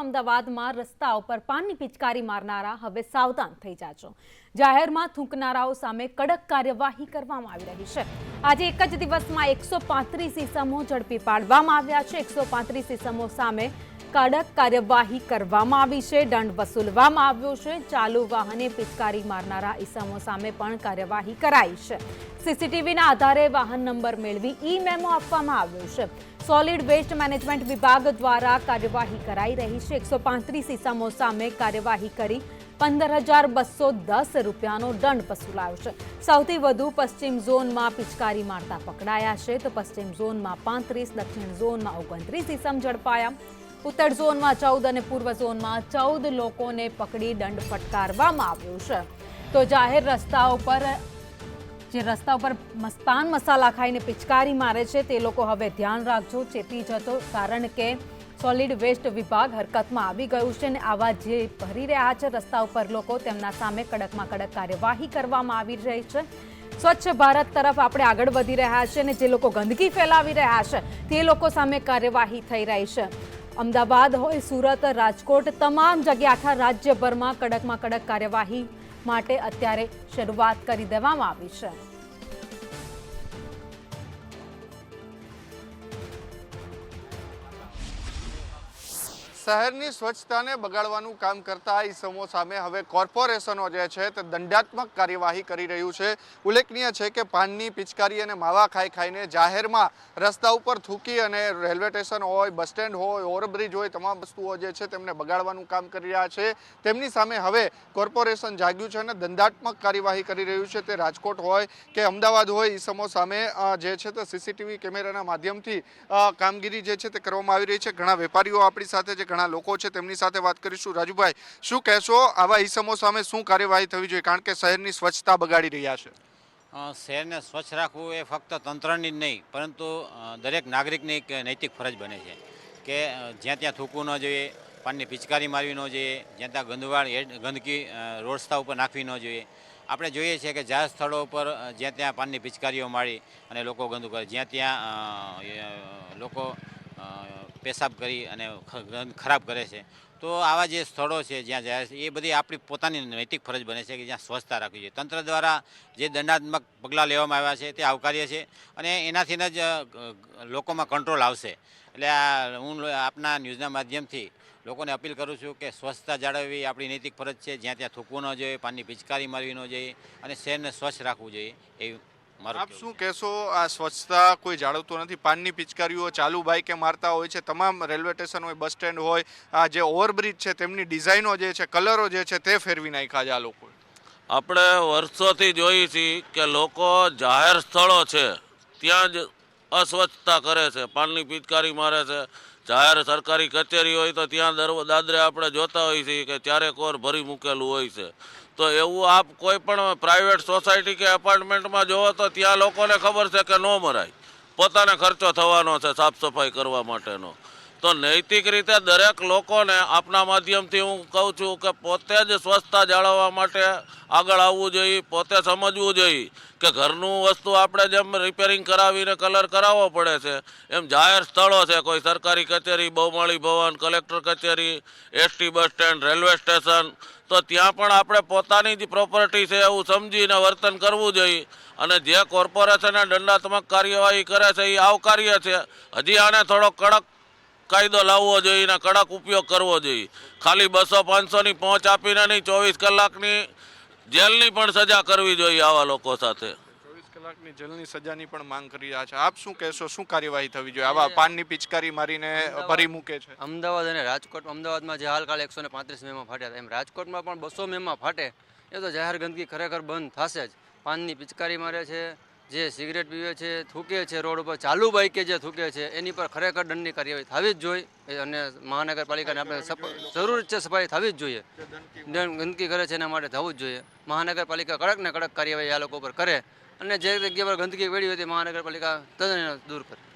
અમદાવાદમાં રસ્તા ઉપર પાનની પિચકારી મારનારા હવે સાવધાન થઈ જાજો. જાહેરમાં થૂંકનારાઓ સામે કડક કાર્યવાહી કરવામાં આવી રહી છે. આજે એક જ દિવસમાં એકસો પાંત્રીસ ઇસમો ઝડપી પાડવામાં આવ્યા છે. એકસો પાંત્રીસ ઇસમો સામે કડક કાર્યવાહી કરવામાં આવી છે. દંડ વસૂલવામાં આવ્યો છે. ચાલુ વાહને પિચકારી મારનારા ઇસમો સામે પણ કાર્યવાહી કરાઈ છે. સીસીટીવીના આધારે વાહન નંબર મેળવી ઈ મેમો આપવામાં આવ્યો છે. સોલિડ વેસ્ટ મેનેજમેન્ટ વિભાગ દ્વારા કાર્યવાહી કરાઈ રહી છે. એકસો પાંત્રીસ ઇસમો સામે કાર્યવાહી કરી પંદર હજાર બસો દસ રૂપિયાનો દંડ વસૂલાયો છે. સૌથી વધુ પશ્ચિમ ઝોનમાં પિચકારી મારતા પકડાયા છે. તો પશ્ચિમ ઝોનમાં પાંત્રીસ, દક્ષિણ ઝોનમાં ઓગણત્રીસ ઇસમ ઝડપાયા. ઉત્તર ઝોનમાં ચૌદ અને પૂર્વ ઝોનમાં ચૌદ લોકોને પકડી દંડ ફટકારવામાં આવ્યો છે. તો જાહેર રસ્તાઓ પર, જે રસ્તા ઉપર મસ્તાન મસાલા ખાઈને પિચકારી મારે છે, તે લોકો હવે ધ્યાન રાખજો. ચેતી જતો કારણ કે સોલિડ વેસ્ટ વિભાગ હરકતમાં આવી ગયું છે અને આવા જે ભરી રહ્યા છે રસ્તા ઉપર લોકો, તેમના સામે કડકમાં કડક કાર્યવાહી કરવામાં આવી રહી છે. સ્વચ્છ ભારત તરફ આપણે આગળ વધી રહ્યા છે અને જે લોકો ગંદકી ફેલાવી રહ્યા છે, તે લોકો સામે કાર્યવાહી થઈ રહી છે. અમદાવાદ હોય, સુરત, રાજકોટ, તમામ જગ્યા આખા રાજ્યભરમાં કડકમાં કડક કાર્યવાહી માટે અત્યારે શરૂઆત કરી દેવામાં આવી છે. શહેરની સ્વચ્છતાને બગાડવાનું કામ કરતા ઈસમો સામે હવે કોર્પોરેશનો જે છે તે દંડાત્મક કાર્યવાહી કરી રહ્યું છે. ઉલ્લેખનીય છે કે પાનની પિચકારી અને માવા ખાઈ ખાઈને જાહેરમાં રસ્તા ઉપર થૂકી અને રેલવે સ્ટેશન હોય, બસ સ્ટેન્ડ હોય, ઓવરબ્રિજ હોય, તમામ વસ્તુઓ જે છે તેમને બગાડવાનું કામ કરી રહ્યા છે. તેમની સામે હવે કોર્પોરેશન જાગ્યું છે અને દંડાત્મક કાર્યવાહી કરી રહ્યું છે. તે રાજકોટ હોય કે અમદાવાદ હોય ઈસમો સામે જે છે તે સીસીટીવી કેમેરાના માધ્યમથી કામગીરી જે છે તે કરવામાં આવી રહી છે. ઘણા વેપારીઓ આપણી સાથે જે લોકો છે, તેમની સાથે વાત કરીશું. રાજુભાઈ, શું કહેશો આવા ઈસમો સામે શું કાર્યવાહી થવી જોઈએ? કારણ કે શહેરની સ્વચ્છતા બગાડી રહ્યા છે. શહેરને સ્વચ્છ રાખવું એ ફક્ત તંત્રની જ નહીં, પરંતુ દરેક નાગરિકની એક નૈતિક ફરજ બને છે કે જ્યાં ત્યાં થૂકવું ન જોઈએ, પાનની પિચકારી મારવી ન જોઈએ, જ્યાં ત્યાં ગંદવાળ ગંદકી રોડસ્તા ઉપર નાખવી ન જોઈએ. આપણે જોઈએ છીએ કે જાહેર સ્થળો ઉપર જ્યાં ત્યાં પાનની પિચકારીઓ મારી અને લોકો ગંદુ કરે, જ્યાં ત્યાં લોકો પેશાબ કરી અને ખરાબ કરે છે. તો આવા જે સ્થળો છે, જ્યાં જાય એ બધી આપણી પોતાની નૈતિક ફરજ બને છે કે જ્યાં સ્વચ્છતા રાખવી જોઈએ. તંત્ર દ્વારા જે દંડાત્મક પગલાં લેવામાં આવ્યા છે, તે આવકાર્ય છે અને એનાથી જ લોકોમાં કંટ્રોલ આવશે. એટલે આ, હું આપના ન્યૂઝના માધ્યમથી લોકોને અપીલ કરું છું કે સ્વચ્છતા જાળવવી આપણી નૈતિક ફરજ છે. જ્યાં ત્યાં થૂકવું ન જોઈએ, પાનની પિચકારી મારવી ન જોઈએ અને શહેરને સ્વચ્છ રાખવું જોઈએ એ મારું આપ શું કહેશો? આ સ્વચ્છતા કોઈ જાળવતો નથી? પાનની પિચકારીઓ ચાલુ બાઈકે મારતા હોય છે? તમામ રેલવે સ્ટેશન હોય બસ સ્ટેન્ડ હોય આ જે ઓવરબ્રિજ છે તેમની ડિઝાઇનો જે છે કલરો જે છે તે ફેરવી નાખ્યા છે આ લોકોએ. આપણે વર્ષોથી જોઈએ છીએ કે લોકો જાહેર સ્થળો છે ત્યાં જ અસ્વચ્છતા કરે છે પાનની પિચકારી મારે છે. જાહેર સરકારી કચેરી હોય તો ત્યાં દર દાદરે આપણે જોતા હોઈએ છીએ કે ચારે કોર ભરી મૂકેલું હોય છે. તો એવું આપ કોઈ પણ પ્રાઇવેટ સોસાયટી કે એપાર્ટમેન્ટમાં જોવો તો ત્યાં લોકોને ખબર છે કે ન મરાય. પોતાને ખર્ચો થવાનો છે, સાફ સફાઈ કરવા માટેનો. તો નૈતિક રીતે દરેક લોકોને આપના માધ્યમથી હું કહું છું કે પોતે જ સ્વચ્છતા જાળવવા માટે આગળ આવવું જોઈએ, પોતે સમજવું જોઈએ કે ઘરનું વસ્તુ આપણે જેમ રિપેરિંગ કરાવીને કલર કરાવવો પડે છે, એમ જાહેર સ્થળો છે, કોઈ સરકારી કચેરી, બહુમાળી ભવન, કલેક્ટર કચેરી, ST bus stand, railway station, તો ત્યાં પણ આપણે પોતાની જ પ્રોપર્ટી છે એવું સમજીને વર્તન કરવું જોઈએ અને જે કોર્પોરેશને દંડાત્મક કાર્યવાહી કરે છે એ આવકાર્ય છે. હજી આને થોડો કડક કાયદો લાવવો જોઈએ એના કડક ઉપયોગ કરવો જોઈએ. ખાલી બસો પાંચસોની પહોંચ આપીને નહીં ચોવીસ કલાકની જેલની પણ સજા કરવી જોઈએ આવા લોકો સાથે. ચોવીસ કલાકની જેલની સજાની પણ માંગ કરી રહ્યા છે. આપ શું કહેશો? શું કાર્યવાહી થવી જોઈએ? આવા પાનની પિચકારી મારીને ભરી મૂકે છે. અમદાવાદ અને રાજકોટ અમદાવાદમાં જે હાલ કાલે એકસો ને પાંત્રીસ મેમાં ફાટ્યા એમ રાજકોટમાં પણ બસો મેમાં ફાટે. એ તો જાહેર ગંદકી ખરેખર બંધ થશે જ. પાનની પિચકારી મારે છે. જે સિગરેટ પીવે છે, થૂકે છે રોડ ઉપર, ચાલુ બાઈકે જે થૂકે છે, એની પર ખરેખર દંડની કાર્યવાહી થવી જ જોઈએ. અને મહાનગરપાલિકાને આપણે જરૂર છે સફાઈ થવી જ જોઈએ. ગંદકી કરે છે એના માટે થવું જ જોઈએ. મહાનગરપાલિકા કડક ને કડક કાર્યવાહી આ લોકો પર કરે અને જે જગ્યા પર ગંદકી વેડી હોય તે મહાનગરપાલિકા તદ્દન દૂર કરે.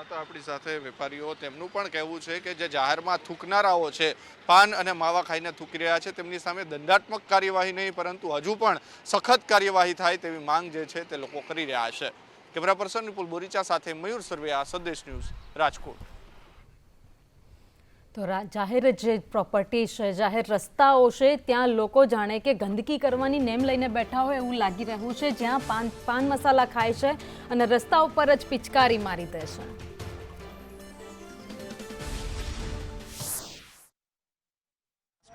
આ આપણી સાથે વેપારીઓ તેમનું પણ કહેવું છે કે જે જાહેરમાં થૂકનારાઓ છે, પાન અને માવા ખાઈને થૂકી રહ્યા છે, તેમની સામે દંડાત્મક કાર્યવાહી નહીં, પરંતુ હજુ પણ સખત કાર્યવાહી થાય તેવી માંગ જે છે તે લોકો કરી રહ્યા છે. કેમેરા પર્સન વિપુલ બોરીચા સાથે મયુર સરવૈયા સંદેશ ન્યૂઝ, રાજકોટ. તો જાહેર જે પ્રોપર્ટી છે, જાહેર રસ્તાઓ છે, ત્યાં લોકો જાણે કે ગંદકી કરવાની નેમ લઈને બેઠા હોય એવું લાગી રહ્યું છે, જ્યાં પાન પાન મસાલા ખાય છે અને રસ્તા ઉપર જ પિચકારી મારી દે છે.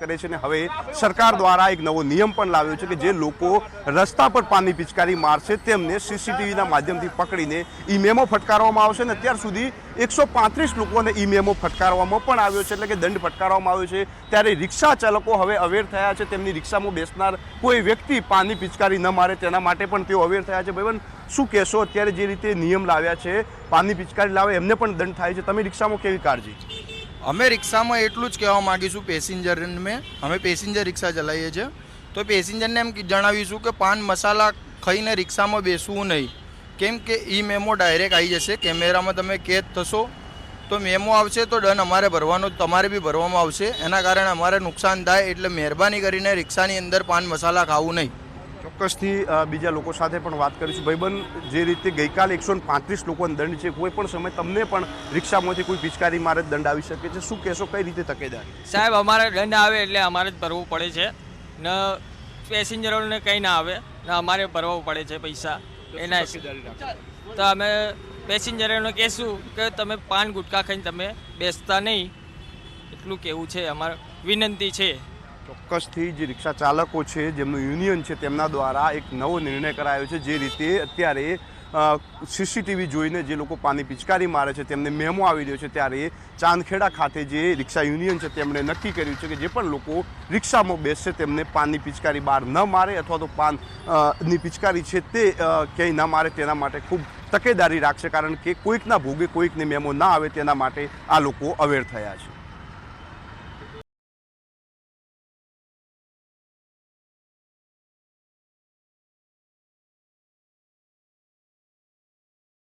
કરે છે અને હવે સરકાર દ્વારા એક નવો નિયમ પણ લાવ્યો છે કે જે લોકો રસ્તા પર પાનની પિચકારી મારશે તેમને સીસીટીવીના માધ્યમથી પકડીને ઈ મેમો ફટકારવામાં આવશે ને અત્યાર સુધી એકસો પાંત્રીસ લોકોને ઈ મેમો ફટકારવામાં પણ આવ્યો છે એટલે કે દંડ ફટકારવામાં આવ્યો છે. ત્યારે રિક્ષા ચાલકો હવે અવેર થયા છે, તેમની રિક્ષામાં બેસનાર કોઈ વ્યક્તિ પાનની પિચકારી ન મારે તેના માટે પણ તેઓ અવેર થયા છે. ભાઈબંધ, શું કહેશો? અત્યારે જે રીતે નિયમ લાવ્યા છે, પાનની પિચકારી લાવે એમને પણ દંડ થાય છે. તમે રિક્ષામાં કેવી કાળજી? અમે રિક્ષામાં એટલું જ કહેવા માગીશું પેસેન્જરને અમે પેસેન્જર રિક્ષા ચલાવીએ છીએ. તો પેસેન્જરને એમ જણાવીશું કે પાન મસાલા ખાઈને રિક્ષામાં બેસવું નહીં. કેમ કે ઈ મેમો ડાયરેક્ટ આવી જશે. કેમેરામાં તમે કેદ થશો. તો મેમો આવશે તો દંડ અમારે ભરવાનો, તમારે બી ભરવામાં આવશે. એના કારણે અમારે નુકસાન થાય એટલે મહેરબાની કરીને રિક્ષાની અંદર પાન મસાલા ખાવું નહીં. ચોક્કસથી બીજા લોકો સાથે પણ વાત કરીશું ભાઈબંધ જે રીતે ગઈકાલે એકસો પાંત્રીસ લોકોને દંડ છે કોઈ પણ સમય તમને પણ રિક્ષામાંથી કોઈ પિચકારી મારે દંડ આવી શકે છે. શું કહેશો કઈ રીતે તકેદારી? સાહેબ અમારે દંડ આવે એટલે અમારે જ ભરવું પડે છે. ને પેસેન્જરોને કંઈ ના આવે ને અમારે ભરવું પડે છે પૈસા. એના તો અમે પેસેન્જરોને કહેશું કે તમે પાન ગુટકા ખાઈને તમે બેસતા નહીં. એટલું કેવું છે અમારે. વિનંતી છે. ચોક્કસથી જે રિક્ષા ચાલકો છે, જેમનું યુનિયન છે, તેમના દ્વારા એક નવો નિર્ણય કરાયો છે, જે રીતે અત્યારે સીસીટીવી જોઈને જે લોકો પાણી પિચકારી મારે છે, તેમને મેમો આવી રહ્યો છે, ત્યારે ચાંદખેડા ખાતે જે રિક્ષા યુનિયન છે, તેમણે નક્કી કર્યું છે કે જે પણ લોકો રિક્ષામાં બેસશે, તેમને પાનની પિચકારી બહાર ન મારે અથવા તો પાનની પિચકારી છે તે ક્યાંય ન મારે, તેના માટે ખૂબ તકેદારી રાખશે, કારણ કે કોઈકના ભોગે કોઈકને મેમો ના આવે, તેના માટે આ લોકો અવેર થયા છે.